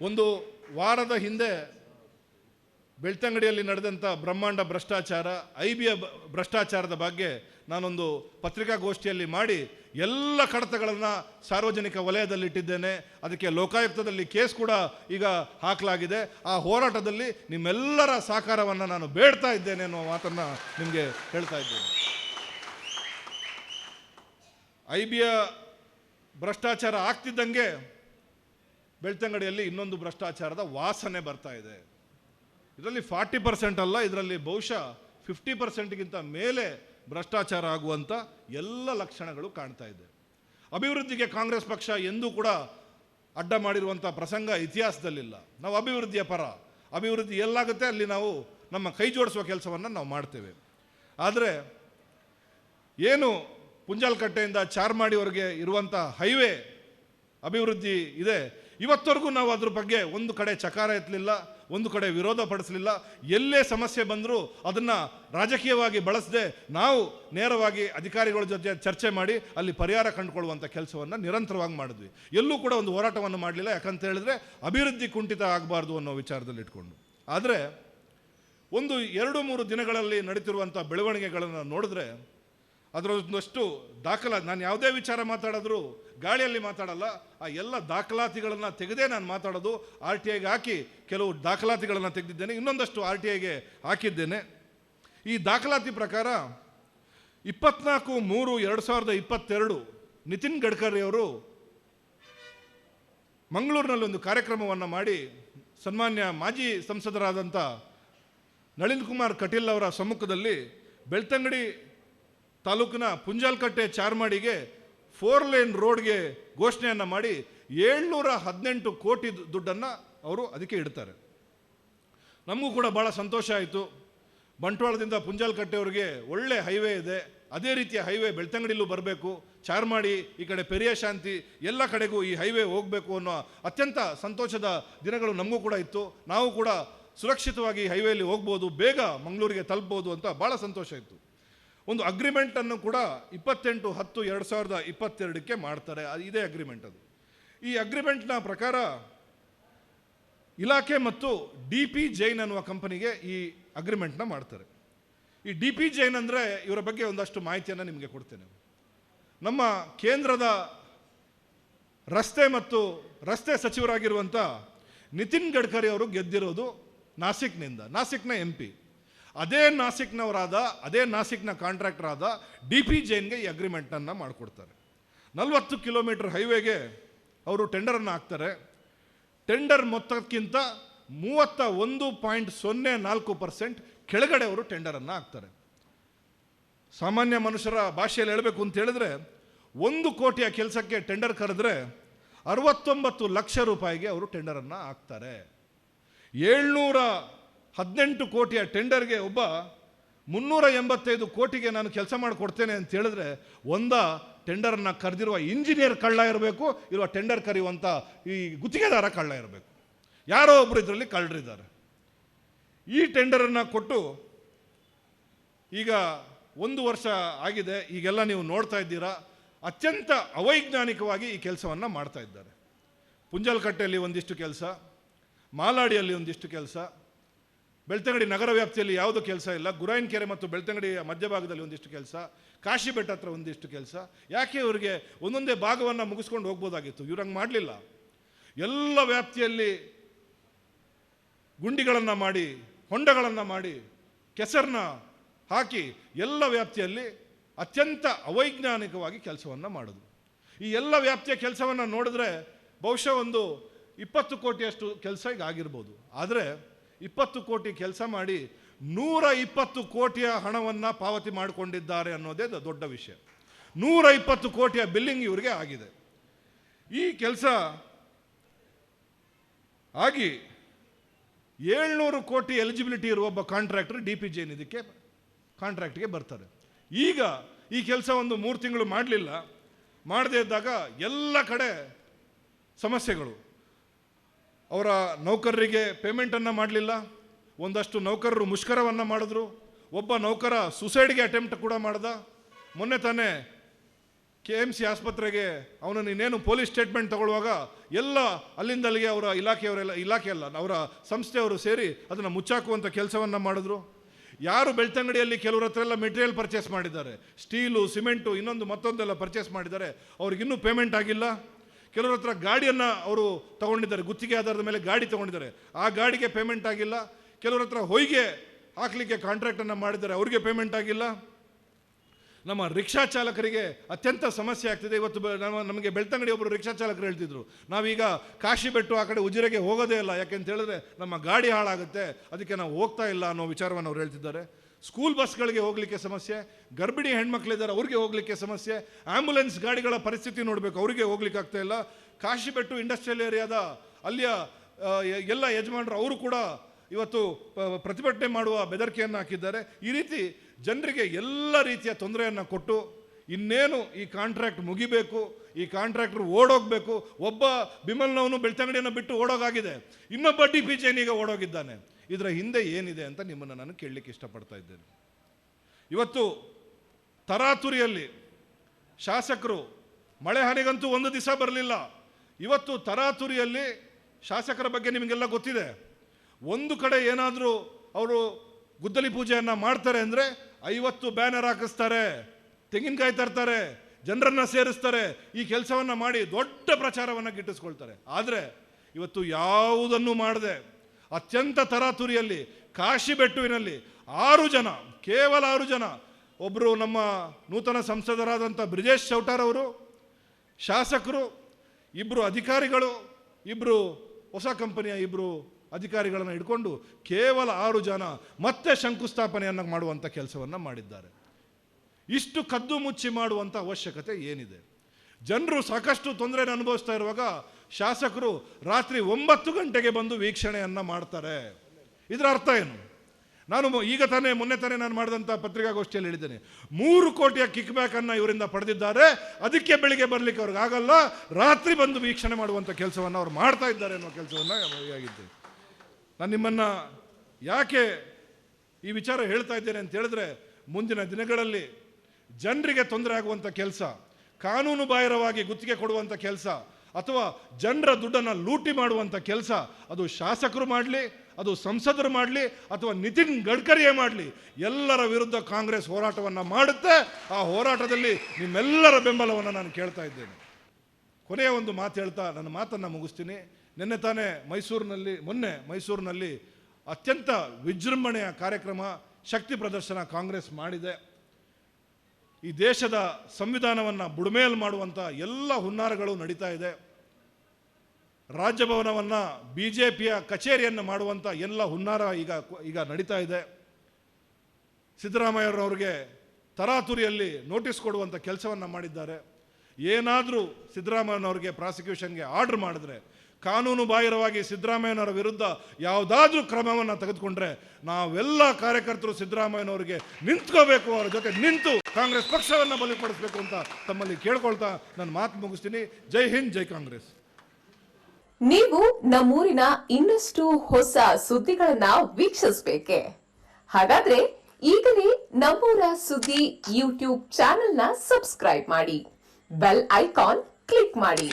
ಒಂದು ವಾರದ ಹಿಂದೆ ಬೆಳ್ತಂಗಡಿಯಲ್ಲಿ ನಡೆದಂಥ ಬ್ರಹ್ಮಾಂಡ ಭ್ರಷ್ಟಾಚಾರ ಐ ಬಿಯ ಭ್ರಷ್ಟಾಚಾರದ ಬಗ್ಗೆ ನಾನೊಂದು ಪತ್ರಿಕಾಗೋಷ್ಠಿಯಲ್ಲಿ ಮಾಡಿ ಎಲ್ಲ ಕಡತಗಳನ್ನು ಸಾರ್ವಜನಿಕ ವಲಯದಲ್ಲಿಟ್ಟಿದ್ದೇನೆ. ಅದಕ್ಕೆ ಲೋಕಾಯುಕ್ತದಲ್ಲಿ ಕೇಸ್ ಕೂಡ ಈಗ ಹಾಕಲಾಗಿದೆ. ಆ ಹೋರಾಟದಲ್ಲಿ ನಿಮ್ಮೆಲ್ಲರ ಸಹಕಾರವನ್ನು ನಾನು ಬೇಡ್ತಾ ಇದ್ದೇನೆ ಅನ್ನೋ ಮಾತನ್ನು ನಿಮಗೆ ಹೇಳ್ತಾ ಇದ್ದೇನೆ. ಐ ಬಿಯ ಭ್ರಷ್ಟಾಚಾರ ಆಗ್ತಿದ್ದಂಗೆ ಬೆಳ್ತಂಗಡಿಯಲ್ಲಿ ಇನ್ನೊಂದು ಭ್ರಷ್ಟಾಚಾರದ ವಾಸನೆ ಬರ್ತಾ ಇದೆ. ಇದರಲ್ಲಿ ಫಾರ್ಟಿ ಪರ್ಸೆಂಟ್ ಅಲ್ಲ, ಇದರಲ್ಲಿ ಬಹುಶಃ ಫಿಫ್ಟಿ ಪರ್ಸೆಂಟ್ಗಿಂತ ಮೇಲೆ ಭ್ರಷ್ಟಾಚಾರ ಆಗುವಂಥ ಎಲ್ಲ ಲಕ್ಷಣಗಳು ಕಾಣ್ತಾ ಇದೆ. ಅಭಿವೃದ್ಧಿಗೆ ಕಾಂಗ್ರೆಸ್ ಪಕ್ಷ ಎಂದೂ ಕೂಡ ಅಡ್ಡ ಮಾಡಿರುವಂಥ ಪ್ರಸಂಗ ಇತಿಹಾಸದಲ್ಲಿಲ್ಲ. ನಾವು ಅಭಿವೃದ್ಧಿಯ ಪರ, ಅಭಿವೃದ್ಧಿ ಎಲ್ಲಾಗುತ್ತೆ, ಅಲ್ಲಿ ನಾವು ನಮ್ಮ ಕೈ ಜೋಡಿಸುವ ಕೆಲಸವನ್ನು ನಾವು ಮಾಡ್ತೇವೆ. ಆದರೆ ಏನು ಪುಂಜಾಲ್ಕಟ್ಟೆಯಿಂದ ಚಾರ್ಮಾಡಿವರೆಗೆ ಇರುವಂಥ ಹೈವೇ ಅಭಿವೃದ್ಧಿ ಇದೆ ಇವತ್ತವರೆಗೂ ನಾವು ಅದ್ರ ಬಗ್ಗೆ ಒಂದು ಕಡೆ ಚಕಾರ ಎತ್ತಲಿಲ್ಲ, ಒಂದು ಕಡೆ ವಿರೋಧ ಪಡಿಸಲಿಲ್ಲ. ಎಲ್ಲೇ ಸಮಸ್ಯೆ ಬಂದರೂ ಅದನ್ನು ರಾಜಕೀಯವಾಗಿ ಬಳಸದೆ ನಾವು ನೇರವಾಗಿ ಅಧಿಕಾರಿಗಳ ಜೊತೆ ಚರ್ಚೆ ಮಾಡಿ ಅಲ್ಲಿ ಪರಿಹಾರ ಕಂಡುಕೊಳ್ಳುವಂಥ ಕೆಲಸವನ್ನು ನಿರಂತರವಾಗಿ ಮಾಡಿದ್ವಿ. ಎಲ್ಲೂ ಕೂಡ ಒಂದು ಹೋರಾಟವನ್ನು ಮಾಡಲಿಲ್ಲ. ಯಾಕಂತ ಹೇಳಿದ್ರೆ ಅಭಿವೃದ್ಧಿ ಕುಂಠಿತ ಆಗಬಾರ್ದು ಅನ್ನೋ ವಿಚಾರದಲ್ಲಿ ಇಟ್ಕೊಂಡು. ಆದರೆ ಒಂದು ಎರಡು ಮೂರು ದಿನಗಳಲ್ಲಿ ನಡೀತಿರುವಂಥ ಬೆಳವಣಿಗೆಗಳನ್ನು ನೋಡಿದ್ರೆ ಅದರೊಂದಷ್ಟು ದಾಖಲಾ, ನಾನು ಯಾವುದೇ ವಿಚಾರ ಮಾತಾಡಿದ್ರು ಗಾಳಿಯಲ್ಲಿ ಮಾತಾಡಲ್ಲ, ಆ ಎಲ್ಲ ದಾಖಲಾತಿಗಳನ್ನು ತೆಗೆದೇ ನಾನು ಮಾತಾಡೋದು ಆರ್ ಟಿ ಐಗೆ ಹಾಕಿ ಕೆಲವು ದಾಖಲಾತಿಗಳನ್ನು ತೆಗೆದಿದ್ದೇನೆ, ಇನ್ನೊಂದಷ್ಟು ಆರ್ ಟಿ ಐಗೆ ಹಾಕಿದ್ದೇನೆ. ಈ ದಾಖಲಾತಿ ಪ್ರಕಾರ ಇಪ್ಪತ್ನಾಲ್ಕು ಮೂರು ಎರಡು ಸಾವಿರದ ಇಪ್ಪತ್ತೆರಡು ನಿತಿನ್ ಗಡ್ಕರಿ ಅವರು ಮಂಗಳೂರಿನಲ್ಲಿ ಒಂದು ಕಾರ್ಯಕ್ರಮವನ್ನು ಮಾಡಿ ಸನ್ಮಾನ್ಯ ಮಾಜಿ ಸಂಸದರಾದಂಥ ನಳಿನ್ ಕುಮಾರ್ ಕಟೀಲ್ ಅವರ ಸಮ್ಮುಖದಲ್ಲಿ ಬೆಳ್ತಂಗಡಿ ತಾಲೂಕಿನ ಪುಂಜಾಲ್ಕಟ್ಟೆ ಚಾರ್ಮಾಡಿಗೆ ಫೋರ್ ಲೇನ್ ರೋಡ್ಗೆ ಘೋಷಣೆಯನ್ನು ಮಾಡಿ ಏಳ್ನೂರ ಹದಿನೆಂಟು ಕೋಟಿ ದುಡ್ಡನ್ನು ಅವರು ಅದಕ್ಕೆ ಇಡ್ತಾರೆ. ನಮಗೂ ಕೂಡ ಭಾಳ ಸಂತೋಷ ಆಯಿತು. ಬಂಟ್ವಾಳದಿಂದ ಪುಂಜಾಲ್ಕಟ್ಟೆಯವ್ರಿಗೆ ಒಳ್ಳೆ ಹೈವೇ ಇದೆ. ಅದೇ ರೀತಿಯ ಹೈವೇ ಬೆಳ್ತಂಗಡಿಲೂ ಬರಬೇಕು. ಚಾರ್ಮಾಡಿ, ಈ ಕಡೆ ಪೆರಿಯ ಶಾಂತಿ ಎಲ್ಲ ಕಡೆಗೂ ಈ ಹೈವೇ ಹೋಗಬೇಕು ಅನ್ನೋ ಅತ್ಯಂತ ಸಂತೋಷದ ದಿನಗಳು ನಮಗೂ ಕೂಡ ಇತ್ತು. ನಾವು ಕೂಡ ಸುರಕ್ಷಿತವಾಗಿ ಹೈವೇಲಿ ಹೋಗ್ಬೋದು, ಬೇಗ ಮಂಗಳೂರಿಗೆ ತಲುಪ್ಬೋದು ಅಂತ ಭಾಳ ಸಂತೋಷ ಇತ್ತು. ಒಂದು ಅಗ್ರಿಮೆಂಟನ್ನು ಕೂಡ ಇಪ್ಪತ್ತೆಂಟು, ಹತ್ತು, ಎರಡು ಸಾವಿರದ ಇಪ್ಪತ್ತೆರಡಕ್ಕೆ ಮಾಡ್ತಾರೆ. ಅದು ಇದೇ ಅಗ್ರಿಮೆಂಟ್ ಅದು. ಈ ಅಗ್ರಿಮೆಂಟ್ನ ಪ್ರಕಾರ ಇಲಾಖೆ ಮತ್ತು ಡಿ ಪಿ ಜೈನ್ ಅನ್ನುವ ಕಂಪನಿಗೆ ಈ ಅಗ್ರಿಮೆಂಟ್ನ ಮಾಡ್ತಾರೆ. ಈ ಡಿ ಪಿ ಜೈನ್ ಅಂದರೆ ಇವರ ಬಗ್ಗೆ ಒಂದಷ್ಟು ಮಾಹಿತಿಯನ್ನು ನಿಮಗೆ ಕೊಡ್ತೇನೆ. ನಮ್ಮ ಕೇಂದ್ರದ ರಸ್ತೆ ಮತ್ತು ರಸ್ತೆ ಸಚಿವರಾಗಿರುವಂಥ ನಿತಿನ್ ಗಡ್ಕರಿ ಅವರು ಗೆದ್ದಿರೋದು ನಾಸಿಕ್ನಿಂದ. ನಾಸಿಕ್ನ ಎಂ ಪಿ ಅದೇ ನಾಸಿಕ್ನವರಾದ, ಅದೇ ನಾಸಿಕ್ನ ಕಾಂಟ್ರಾಕ್ಟರ್ ಆದ ಡಿ ಪಿ ಜೈನ್ಗೆ ಈ ಅಗ್ರಿಮೆಂಟನ್ನು ಮಾಡಿಕೊಡ್ತಾರೆ. ನಲವತ್ತು ಕಿಲೋಮೀಟರ್ ಹೈವೇಗೆ ಅವರು ಟೆಂಡರನ್ನು ಹಾಕ್ತಾರೆ. ಟೆಂಡರ್ ಮೊತ್ತಕ್ಕಿಂತ ಮೂವತ್ತ ಒಂದು ಪಾಯಿಂಟ್ ಸೊನ್ನೆ ನಾಲ್ಕು ಪರ್ಸೆಂಟ್ ಕೆಳಗಡೆ ಅವರು ಟೆಂಡರನ್ನು ಹಾಕ್ತಾರೆ. ಸಾಮಾನ್ಯ ಮನುಷ್ಯರ ಭಾಷೆಯಲ್ಲಿ ಹೇಳಬೇಕು ಅಂತ ಹೇಳಿದ್ರೆ, ಒಂದು ಕೋಟಿಯ ಕೆಲಸಕ್ಕೆ ಟೆಂಡರ್ ಕರೆದ್ರೆ ಅರವತ್ತೊಂಬತ್ತು ಲಕ್ಷ ರೂಪಾಯಿಗೆ ಅವರು ಟೆಂಡರನ್ನು ಹಾಕ್ತಾರೆ. ಏಳ್ನೂರ ಹದಿನೆಂಟು ಕೋಟಿಯ ಟೆಂಡರ್ಗೆ ಒಬ್ಬ ಮುನ್ನೂರ ಎಂಬತ್ತೈದು ಕೋಟಿಗೆ ನಾನು ಕೆಲಸ ಮಾಡಿಕೊಡ್ತೇನೆ ಅಂತ ಹೇಳಿದ್ರೆ ಒಂದ ಟೆಂಡರನ್ನು ಕರೆದಿರುವ ಇಂಜಿನಿಯರ್ ಕಳ್ಳ ಇರಬೇಕು ಇರುವ ಟೆಂಡರ್ ಕರೆಯುವಂಥ ಈ ಗುತ್ತಿಗೆದಾರ ಕಳ್ಳ ಇರಬೇಕು. ಯಾರೋ ಒಬ್ಬರು ಇದರಲ್ಲಿ ಕಳ್ಳರಿದ್ದಾರೆ. ಈ ಟೆಂಡರನ್ನು ಕೊಟ್ಟು ಈಗ ಒಂದು ವರ್ಷ ಆಗಿದೆ, ಈಗೆಲ್ಲ ನೀವು ನೋಡ್ತಾ ಇದ್ದೀರಾ, ಅತ್ಯಂತ ಅವೈಜ್ಞಾನಿಕವಾಗಿ ಈ ಕೆಲಸವನ್ನು ಮಾಡ್ತಾ ಇದ್ದಾರೆ. ಪುಂಜಲ್ಕಟ್ಟೆಯಲ್ಲಿ ಒಂದಿಷ್ಟು ಕೆಲಸ, ಮಾಲಾಡಿಯಲ್ಲಿ ಒಂದಿಷ್ಟು ಕೆಲಸ ಬೆಳ್ತಂಗಡಿ ನಗರ ವ್ಯಾಪ್ತಿಯಲ್ಲಿ ಯಾವುದೂ ಕೆಲಸ ಇಲ್ಲ. ಗುರಾಯಿನ್ ಕೆರೆ ಮತ್ತು ಬೆಳ್ತಂಗಡಿಯ ಮಧ್ಯಭಾಗದಲ್ಲಿ ಒಂದಿಷ್ಟು ಕೆಲಸ ಕಾಶಿ ಬೆಟ್ಟ ಹತ್ರ ಒಂದಿಷ್ಟು ಕೆಲಸ. ಯಾಕೆ ಇವರಿಗೆ ಒಂದೊಂದೇ ಭಾಗವನ್ನು ಮುಗಿಸ್ಕೊಂಡು ಹೋಗ್ಬೋದಾಗಿತ್ತು? ಇವ್ರು ಹಂಗೆ ಮಾಡಲಿಲ್ಲ. ಎಲ್ಲ ವ್ಯಾಪ್ತಿಯಲ್ಲಿ ಗುಂಡಿಗಳನ್ನು ಮಾಡಿ, ಹೊಂಡಗಳನ್ನು ಮಾಡಿ ಕೆಸರನ್ನ ಹಾಕಿ ಎಲ್ಲ ವ್ಯಾಪ್ತಿಯಲ್ಲಿ ಅತ್ಯಂತ ಅವೈಜ್ಞಾನಿಕವಾಗಿ ಕೆಲಸವನ್ನು ಮಾಡೋದು. ಈ ಎಲ್ಲ ವ್ಯಾಪ್ತಿಯ ಕೆಲಸವನ್ನು ನೋಡಿದ್ರೆ ಬಹುಶಃ ಒಂದು ಇಪ್ಪತ್ತು ಕೋಟಿಯಷ್ಟು ಕೆಲಸ ಈಗ ಆಗಿರ್ಬೋದು. ಆದರೆ ಇಪ್ಪತ್ತು ಕೋಟಿ ಕೆಲಸ ಮಾಡಿ ನೂರ ಇಪ್ಪತ್ತು ಕೋಟಿಯ ಹಣವನ್ನು ಪಾವತಿ ಮಾಡಿಕೊಂಡಿದ್ದಾರೆ ಅನ್ನೋದೇ ದೊಡ್ಡ ವಿಷಯ. ನೂರ ಇಪ್ಪತ್ತು ಕೋಟಿಯ ಬಿಲ್ಲಿಂಗ್ ಇವರಿಗೆ ಆಗಿದೆ. ಈ ಕೆಲಸ ಆಗಿ ಏಳ್ನೂರು ಕೋಟಿ ಎಲಿಜಿಬಿಲಿಟಿ ಇರುವ ಒಬ್ಬ ಕಾಂಟ್ರಾಕ್ಟರ್ ಡಿ ಪಿ ಜೆ ಇದಕ್ಕೆ ಕಾಂಟ್ರಾಕ್ಟ್ಗೆ ಬರ್ತಾರೆ. ಈಗ ಈ ಕೆಲಸ ಒಂದು ಮೂರು ತಿಂಗಳು ಮಾಡಲಿಲ್ಲ. ಮಾಡದೇ ಇದ್ದಾಗ ಎಲ್ಲ ಕಡೆ ಸಮಸ್ಯೆಗಳು. ಅವರ ನೌಕರರಿಗೆ ಪೇಮೆಂಟನ್ನು ಮಾಡಲಿಲ್ಲ. ಒಂದಷ್ಟು ನೌಕರರು ಮುಷ್ಕರವನ್ನು ಮಾಡಿದ್ರು. ಒಬ್ಬ ನೌಕರ ಸುಸೈಡ್ಗೆ ಅಟೆಂಪ್ಟ್ ಕೂಡ ಮಾಡ್ದ. ಮೊನ್ನೆ ತಾನೇ ಕೆ ಎಂ ಸಿ ಆಸ್ಪತ್ರೆಗೆ ಅವನನ್ನು ಇನ್ನೇನು ಪೊಲೀಸ್ ಸ್ಟೇಟ್ಮೆಂಟ್ ತಗೊಳ್ಳುವಾಗ ಎಲ್ಲ ಅಲ್ಲಿಂದ ಅಲ್ಲಿಗೆ ಅವರ ಇಲಾಖೆಯವರೆಲ್ಲ, ಇಲಾಖೆ ಅಲ್ಲ, ಅವರ ಸಂಸ್ಥೆಯವರು ಸೇರಿ ಅದನ್ನು ಮುಚ್ಚಾಕುವಂಥ ಕೆಲಸವನ್ನು ಮಾಡಿದ್ರು. ಯಾರು ಬೆಳ್ತಂಗಡಿಯಲ್ಲಿ ಕೆಲವ್ರ ಹತ್ರ ಎಲ್ಲ ಮೆಟೀರಿಯಲ್ ಪರ್ಚೇಸ್ ಮಾಡಿದ್ದಾರೆ. ಸ್ಟೀಲು, ಸಿಮೆಂಟು ಇನ್ನೊಂದು ಮತ್ತೊಂದೆಲ್ಲ ಪರ್ಚೇಸ್ ಮಾಡಿದ್ದಾರೆ. ಅವ್ರಿಗಿನ್ನೂ ಪೇಮೆಂಟ್ ಆಗಿಲ್ಲ. ಕೆಲವ್ರ ಹತ್ರ ಗಾಡಿಯನ್ನು ಅವರು ತಗೊಂಡಿದ್ದಾರೆ, ಗುತ್ತಿಗೆ ಆಧಾರದ ಮೇಲೆ ಗಾಡಿ ತಗೊಂಡಿದ್ದಾರೆ. ಆ ಗಾಡಿಗೆ ಪೇಮೆಂಟ್ ಆಗಿಲ್ಲ. ಕೆಲವ್ರ ಹತ್ರ ಹೊಯ್ಗೆ ಹಾಕಲಿಕ್ಕೆ ಕಾಂಟ್ರಾಕ್ಟನ್ನು ಮಾಡಿದ್ದಾರೆ, ಅವರಿಗೆ ಪೇಮೆಂಟ್ ಆಗಿಲ್ಲ. ನಮ್ಮ ರಿಕ್ಷಾ ಚಾಲಕರಿಗೆ ಅತ್ಯಂತ ಸಮಸ್ಯೆ ಆಗ್ತಿದೆ. ಇವತ್ತು ನಮ್ಮ ನಮಗೆ ಬೆಳ್ತಂಗಡಿ ಒಬ್ಬರು ರಿಕ್ಷಾ ಚಾಲಕರು ಹೇಳ್ತಿದ್ರು, ನಾವೀಗ ಕಾಶಿ ಬೆಟ್ಟು ಆ ಕಡೆ ಉಜಿರೆಗೆ ಹೋಗೋದೇ ಇಲ್ಲ. ಯಾಕೆಂತ ಹೇಳಿದ್ರೆ ನಮ್ಮ ಗಾಡಿ ಹಾಳಾಗುತ್ತೆ, ಅದಕ್ಕೆ ನಾವು ಹೋಗ್ತಾ ಇಲ್ಲ ಅನ್ನೋ ವಿಚಾರವನ್ನು ಅವ್ರು ಹೇಳ್ತಿದ್ದಾರೆ. ಸ್ಕೂಲ್ ಬಸ್ಗಳಿಗೆ ಹೋಗಲಿಕ್ಕೆ ಸಮಸ್ಯೆ, ಗರ್ಭಿಣಿ ಹೆಣ್ಮಕ್ಳಿದ್ದಾರೆ ಅವ್ರಿಗೆ ಹೋಗಲಿಕ್ಕೆ ಸಮಸ್ಯೆ ಆ್ಯಂಬುಲೆನ್ಸ್ ಗಾಡಿಗಳ ಪರಿಸ್ಥಿತಿ ನೋಡಬೇಕು, ಅವರಿಗೆ ಹೋಗ್ಲಿಕ್ಕೆ ಇಲ್ಲ. ಕಾಶಿ ಬೆಟ್ಟು ಇಂಡಸ್ಟ್ರಿಯಲ್ ಏರಿಯಾದ ಅಲ್ಲಿಯ ಎಲ್ಲ ಯಜಮಾನರು ಅವರು ಕೂಡ ಇವತ್ತು ಪ್ರತಿಭಟನೆ ಮಾಡುವ ಬೆದರಿಕೆಯನ್ನು ಹಾಕಿದ್ದಾರೆ. ಈ ರೀತಿ ಜನರಿಗೆ ಎಲ್ಲ ರೀತಿಯ ತೊಂದರೆಯನ್ನು ಕೊಟ್ಟು ಇನ್ನೇನು ಈ ಕಾಂಟ್ರಾಕ್ಟ್ ಮುಗಿಬೇಕು, ಈ ಕಾಂಟ್ರಾಕ್ಟರ್ ಓಡೋಗ್ಬೇಕು, ಒಬ್ಬ ಬಿಮಲ್ನವನು ಬೆಳ್ತಂಗಡಿಯನ್ನು ಬಿಟ್ಟು ಓಡೋಗಾಗಿದೆ, ಇನ್ನೊಬ್ಬ ಡಿ ಪಿ ಜೈನಿಗೆ ಓಡೋಗಿದ್ದಾನೆ. ಇದರ ಹಿಂದೆ ಏನಿದೆ ಅಂತ ನಿಮ್ಮನ್ನು ನಾನು ಕೇಳಲಿಕ್ಕೆ ಇಷ್ಟಪಡ್ತಾ ಇದ್ದೇನೆ. ಇವತ್ತು ತರಾತುರಿಯಲ್ಲಿ ಶಾಸಕರು, ಮಳೆ ಹಾನಿಗಂತೂ ಒಂದು ದಿವಸ ಬರಲಿಲ್ಲ. ಇವತ್ತು ತರಾತುರಿಯಲ್ಲಿ ಶಾಸಕರ ಬಗ್ಗೆ ನಿಮಗೆಲ್ಲ ಗೊತ್ತಿದೆ. ಒಂದು ಕಡೆ ಏನಾದರೂ ಅವರು ಗುದ್ದಲಿ ಪೂಜೆಯನ್ನು ಮಾಡ್ತಾರೆ ಅಂದರೆ ಐವತ್ತು ಬ್ಯಾನರ್ ಹಾಕಿಸ್ತಾರೆ. ತೆಂಗಿನಕಾಯಿ ತರ್ತಾರೆ, ಜನರನ್ನ ಸೇರಿಸ್ತಾರೆ, ಈ ಕೆಲಸವನ್ನು ಮಾಡಿ ದೊಡ್ಡ ಪ್ರಚಾರವನ್ನು ಗಿಟ್ಟಿಸ್ಕೊಳ್ತಾರೆ. ಆದರೆ ಇವತ್ತು ಯಾವುದನ್ನು ಮಾಡದೆ ಅತ್ಯಂತ ತರಾತುರಿಯಲ್ಲಿ, ಕಾಶಿ ಬೆಟ್ಟುವಿನಲ್ಲಿ ಆರು ಜನ, ಕೇವಲ ಆರು ಜನ ಒಬ್ಬರು ನಮ್ಮ ನೂತನ ಸಂಸದರಾದಂಥ ಬ್ರಿಜೇಶ್ ಚೌಟಾರ್ ಅವರು, ಶಾಸಕರು ಇಬ್ಬರು ಅಧಿಕಾರಿಗಳು ಇಬ್ಬರು ಹೊಸ ಕಂಪನಿಯ ಇಬ್ಬರು ಅಧಿಕಾರಿಗಳನ್ನು ಹಿಡ್ಕೊಂಡು ಕೇವಲ ಆರು ಜನ ಮತ್ತೆ ಶಂಕುಸ್ಥಾಪನೆಯನ್ನು ಮಾಡುವಂಥ ಕೆಲಸವನ್ನು ಮಾಡಿದ್ದಾರೆ. ಇಷ್ಟು ಕದ್ದು ಮುಚ್ಚಿ ಮಾಡುವಂಥ ಅವಶ್ಯಕತೆ ಏನಿದೆ? ಜನರು ಸಾಕಷ್ಟು ತೊಂದರೆಯನ್ನು ಅನುಭವಿಸ್ತಾ ಇರುವಾಗ ಶಾಸಕರು ರಾತ್ರಿ ಒಂಬತ್ತು ಗಂಟೆಗೆ ಬಂದು ವೀಕ್ಷಣೆಯನ್ನು ಮಾಡ್ತಾರೆ. ಇದರ ಅರ್ಥ ಏನು? ನಾನು ಈಗ ತಾನೇ, ಮೊನ್ನೆ ತಾನೇ ನಾನು ಮಾಡಿದಂಥ ಪತ್ರಿಕಾಗೋಷ್ಠಿಯಲ್ಲಿ ಹೇಳಿದ್ದೇನೆ. ಮೂರು ಕೋಟಿಯ ಕಿಕ್ ಬ್ಯಾಕನ್ನು ಇವರಿಂದ ಪಡೆದಿದ್ದಾರೆ. ಅದಕ್ಕೆ ಬೆಳಿಗ್ಗೆ ಬರಲಿಕ್ಕೆ ಅವ್ರಿಗೆ ಆಗಲ್ಲ. ರಾತ್ರಿ ಬಂದು ವೀಕ್ಷಣೆ ಮಾಡುವಂಥ ಕೆಲಸವನ್ನು ಅವ್ರು ಮಾಡ್ತಾ ಇದ್ದಾರೆ ಅನ್ನೋ ಕೆಲಸವನ್ನು ಆಗಿದ್ದೆ. ನಾನು ನಿಮ್ಮನ್ನು ಯಾಕೆ ಈ ವಿಚಾರ ಹೇಳ್ತಾ ಇದ್ದೇನೆ ಅಂತ ಹೇಳಿದ್ರೆ, ಮುಂದಿನ ದಿನಗಳಲ್ಲಿ ಜನರಿಗೆ ತೊಂದರೆ ಆಗುವಂಥ ಕೆಲಸ, ಕಾನೂನು ಬಾಹಿರವಾಗಿ ಗುತ್ತಿಗೆ ಕೊಡುವಂಥ ಕೆಲಸ, ಅಥವಾ ಜನರ ದುಡ್ಡನ್ನು ಲೂಟಿ ಮಾಡುವಂಥ ಕೆಲಸ, ಅದು ಶಾಸಕರು ಮಾಡಲಿ, ಅದು ಸಂಸದರು ಮಾಡಲಿ, ಅಥವಾ ನಿತಿನ್ ಗಡ್ಕರಿಯೇ ಮಾಡಲಿ, ಎಲ್ಲರ ವಿರುದ್ಧ ಕಾಂಗ್ರೆಸ್ ಹೋರಾಟವನ್ನು ಮಾಡುತ್ತೆ. ಆ ಹೋರಾಟದಲ್ಲಿ ನಿಮ್ಮೆಲ್ಲರ ಬೆಂಬಲವನ್ನು ನಾನು ಕೇಳ್ತಾ ಇದ್ದೇನೆ. ಕೊನೆಯ ಒಂದು ಮಾತು ಹೇಳ್ತಾ ನನ್ನ ಮಾತನ್ನು ಮುಗಿಸ್ತೀನಿ. ನಿನ್ನೆ ತಾನೇ ಮೈಸೂರಿನಲ್ಲಿ, ಮೊನ್ನೆ ಮೈಸೂರಿನಲ್ಲಿ ಅತ್ಯಂತ ವಿಜೃಂಭಣೆಯ ಕಾರ್ಯಕ್ರಮ, ಶಕ್ತಿ ಪ್ರದರ್ಶನ ಕಾಂಗ್ರೆಸ್ ಮಾಡಿದೆ. ಈ ದೇಶದ ಸಂವಿಧಾನವನ್ನು ಬುಡಮೇಲು ಮಾಡುವಂಥ ಎಲ್ಲ ಹುನ್ನಾರಗಳು ನಡೀತಾ ಇದೆ. ರಾಜ್ಯಭವನವನ್ನು ಬಿ ಜೆ ಪಿಯ ಕಚೇರಿಯನ್ನು ಮಾಡುವಂಥ ಎಲ್ಲ ಹುನ್ನಾರ ಈಗ ಈಗ ನಡೀತಾ ಇದೆ. ಸಿದ್ದರಾಮಯ್ಯರವ್ರಿಗೆ ತರಾತುರಿಯಲ್ಲಿ ನೋಟಿಸ್ ಕೊಡುವಂಥ ಕೆಲಸವನ್ನು ಮಾಡಿದ್ದಾರೆ. ಏನಾದರೂ ಸಿದ್ದರಾಮಯ್ಯನವ್ರಿಗೆ ಪ್ರಾಸಿಕ್ಯೂಷನ್ಗೆ ಆರ್ಡ್ರ್ ಮಾಡಿದ್ರೆ ಕಾನೂನು ಬಾಹಿರವಾಗಿ ಸಿದ್ದರಾಮಯ್ಯನವರ ವಿರುದ್ಧ ಯಾವುದಾದ್ರೂ ಕ್ರಮವನ್ನು ತೆಗೆದುಕೊಂಡ್ರೆ ನಾವೆಲ್ಲ ಕಾರ್ಯಕರ್ತರು ಸಿದ್ದರಾಮಯ್ಯನವರಿಗೆ ನಿಂತ್ಕೋಬೇಕು, ಅವರ ಜೊತೆ ನಿಂತು ಕಾಂಗ್ರೆಸ್ ಪಕ್ಷವನ್ನು ಬಲಿಪಡಿಸಬೇಕು ಅಂತ ತಮ್ಮಲ್ಲಿ ಕೇಳ್ಕೊಳ್ತಾ ನಾನು ಮಾತು ಮುಗಿಸ್ತೀನಿ. ಜೈ ಹಿಂದ್, ಜೈ ಕಾಂಗ್ರೆಸ್. ನೀವು ನಮ್ಮೂರಿನ ಇನ್ನಷ್ಟು ಹೊಸ ಸುದ್ದಿಗಳನ್ನ ವೀಕ್ಷಿಸಬೇಕೆ? ಹಾಗಾದ್ರೆ ಈಗಲೇ ನಮ್ಮೂರ ಸುದ್ದಿ ಯೂಟ್ಯೂಬ್ ಚಾನೆಲ್ನ ಸಬ್ಸ್ಕ್ರೈಬ್ ಮಾಡಿ, ಬೆಲ್ ಐಕಾನ್ ಕ್ಲಿಕ್ ಮಾಡಿ.